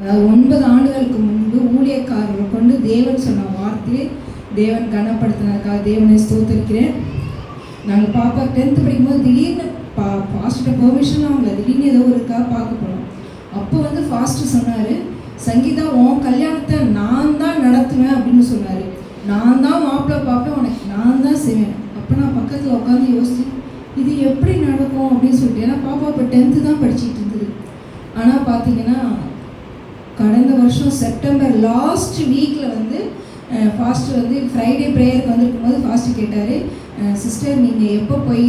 அதாவது ஒன்பது ஆண்டுகளுக்கு முன்பு ஊழியக்காரர்கள் கொண்டு தேவன் சொன்ன வார்த்தையை தேவன் கனப்படுத்தினதுக்காக தேவனை ஸ்தோத்தரிக்கிறேன். நாங்கள் பாப்பா டென்த்து படிக்கும்போது திடீர்னு பா ஃபாஸ்ட்டு பெர்மிஷன் அவங்க திடீர்னு ஏதோ ஒருக்கா பார்க்க போனோம். அப்போ வந்து ஃபாஸ்ட்டு சொன்னார் சங்கீதா உன் கல்யாணத்தை நான் தான் நடத்துவேன் அப்படின்னு சொன்னார். நான் தான் மாப்பிள்ளை பார்ப்பேன் உனக்கு நான் தான் செய்வேன். அப்போ நான் பக்கத்தில் உட்காந்து யோசிச்சேன் இது எப்படி நடக்கும்? அப்படின்னு சொல்லிட்டு ஏன்னா பாப்பா இப்போ டென்த்து தான் படிச்சுட்டு இருந்தது. ஆனால் பார்த்தீங்கன்னா கடந்த வருஷம் செப்டம்பர் லாஸ்ட் வீக்கில் வந்து ஃபாஸ்ட் வந்து ஃப்ரைடே ப்ரேயருக்கு வந்திருக்கும் போது ஃபாஸ்ட்டு கேட்டார். சிஸ்டர் நீங்கள் எப்போ போய்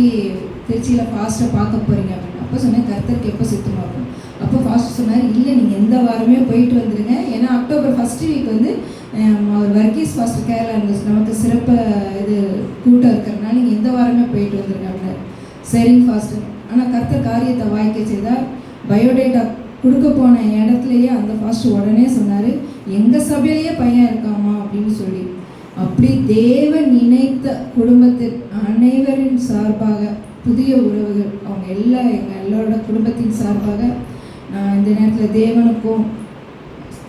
திருச்சியில் ஃபாஸ்ட்டை பார்க்க போகிறீங்க அப்படின்னு. அப்போ சொன்னேன் கர்த்தருக்கு எப்போ சித்தமாக அப்போ ஃபாஸ்ட் சொன்னார் இல்லை நீங்கள் எந்த வாரமே போயிட்டு வந்துடுங்க ஏன்னா அக்டோபர் ஃபஸ்ட்டு வீக் வந்து அவர் வர்கீஸ் ஃபாஸ்ட் கேரளா இருந்துச்சு நமக்கு சிறப்பு இது கூட்டம் இருக்கிறதுனால நீங்கள் எந்த வாரமே போயிட்டு வந்துடுங்க அப்படின்னாரு. சரிங்க ஃபாஸ்ட்டு ஆனால் கர்த்தர் காரியத்தை வாய்க்க செய்தார். பயோடேட்டா கொடுக்க போன இடத்துலையே அந்த ஃபாஸ்ட் உடனே சொன்னார் எங்கள் சபையிலேயே பையன் இருக்காமா? அப்படின்னு சொல்லி. அப்படி தேவன் நினைத்த குடும்பத்தின் அனைவரின் சார்பாக புதிய உறவுகள் அவங்க எல்லா எங்கள் எல்லாரோட குடும்பத்தின் சார்பாக நான் இந்த நேரத்தில் தேவனுக்கும்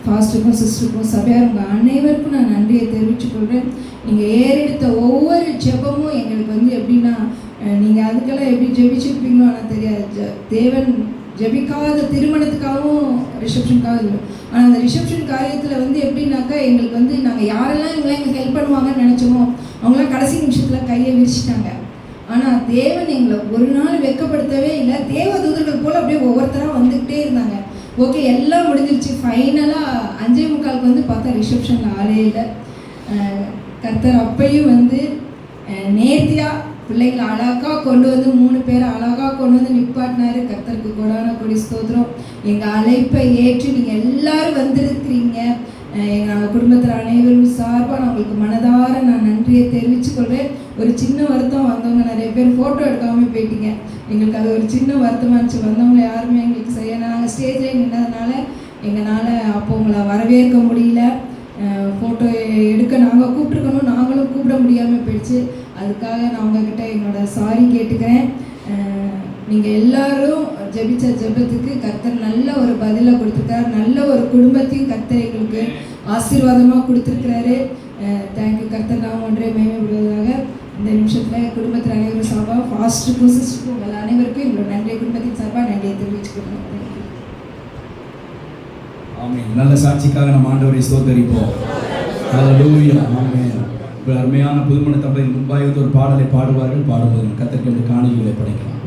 ஃபாஸ்ட்டுக்கும் சிஸ்டருக்கும் சபையாருங்க அனைவருக்கும் நான் நன்றியை தெரிவித்துக் கொள்கிறேன் நீங்கள் ஏறெடுத்த ஒவ்வொரு ஜெபமும் எங்களுக்கு வந்து எப்படின்னா நீங்கள் அதுக்கெல்லாம் எப்படி ஜெபிச்சிருப்பீங்களோ ஆனால் தெரியாது. ஜ- தேவன் ஜெபிக்காத திருமணத்துக்காகவும் ரிசப்ஷனுக்காக இல்லை. ஆனால் அந்த ரிசப்ஷன் காரியத்தில் வந்து எப்படின்னாக்கா எங்களுக்கு வந்து நாங்கள் யாரெல்லாம் இவங்களாம் எங்களுக்கு ஹெல்ப் பண்ணுவாங்கன்னு நினச்சோமோ அவங்களாம் கடைசி நிமிஷத்தில் கையை விரிச்சிட்டாங்க. ஆனால் தேவன் எங்களை ஒரு நாள் வெட்கப்படுத்தவே இல்லை. தேவ தூதர்கள் போல் அப்படியே ஒவ்வொருத்தராக வந்துக்கிட்டே இருந்தாங்க. ஓகே எல்லாம் முடிஞ்சிருச்சு. ஃபைனலாக அஞ்சே முக்காலுக்கு வந்து பார்த்தா ரிசப்ஷனில் ஆளே இல்லை. கத்தர் கர்த்தர் அப்பையும் வந்து நேர்த்தியாக பிள்ளைங்களை அழகா கொண்டு வந்து மூணு பேரை அழகாக கொண்டு வந்து நிப்பாட்டினாரு. கத்தருக்கு கொடான கொடி ஸ்தோத்திரம். எங்கள் அழைப்பை ஏற்று நீங்கள் எல்லாரும் வந்திருக்கிறீங்க. எங்கள் குடும்பத்தில் அனைவரும் சார்பாக நான் உங்களுக்கு மனதார நான் நன்றியை தெரிவித்துக் கொள்வேன் ஒரு சின்ன வருத்தம் வந்தவங்க நிறைய பேர் ஃபோட்டோ எடுக்காமல் போயிட்டீங்க. எங்களுக்கு அது ஒரு சின்ன வருத்தமாக இருந்துச்சு. வந்தவங்க யாருமே எங்களுக்கு சரியான நாங்கள் ஸ்டேஜில் நின்றதுனால எங்களால் அப்போ உங்களை வரவேற்க முடியல. ஃபோட்டோ எடுக்க நாங்கள் கூப்பிட்ருக்கணும் நாங்களும் கூப்பிட முடியாமல் போயிடுச்சு. அதுக்காக நான் உங்ககிட்ட என்னோட சாரி கேட்டுக்கிறேன். நீங்கள் எல்லாரும் ஜெபிச்ச ஜெபத்துக்கு கர்த்தர் நல்ல ஒரு பதிலை கொடுத்துருக்காரு. நல்ல ஒரு குடும்பத்தையும் கர்த்தர் எங்களுக்கு ஆசீர்வாதமாக கொடுத்துருக்கிறாரு. தேங்க்யூ கர்த்தர் நான் ஒன்றே மேம்படுவதாக இந்த நிமிஷத்தில் குடும்பத்தில் அனைவரும் சார்பாக ஃபாஸ்ட்டுக்கும் சிஸ்டருக்கும் உங்கள் அனைவருக்கும் எங்களோட நன்றிய குடும்பத்தின் சார்பாக நன்றியை தெரிவிச்சுக்கிறோம். தேங்க்யூ நல்ல சாட்சிக்காக நம்ம ஆண்டவரை சோதரிப்போம் ஹalleluya ஆமென் அருமையான புதுமண தம்பதியின் முன்பாக வந்து ஒரு பாடலை பாடுவார்கள் பாடுவார்கள் கத்தற்கு காணிகளை படைக்கலாம்.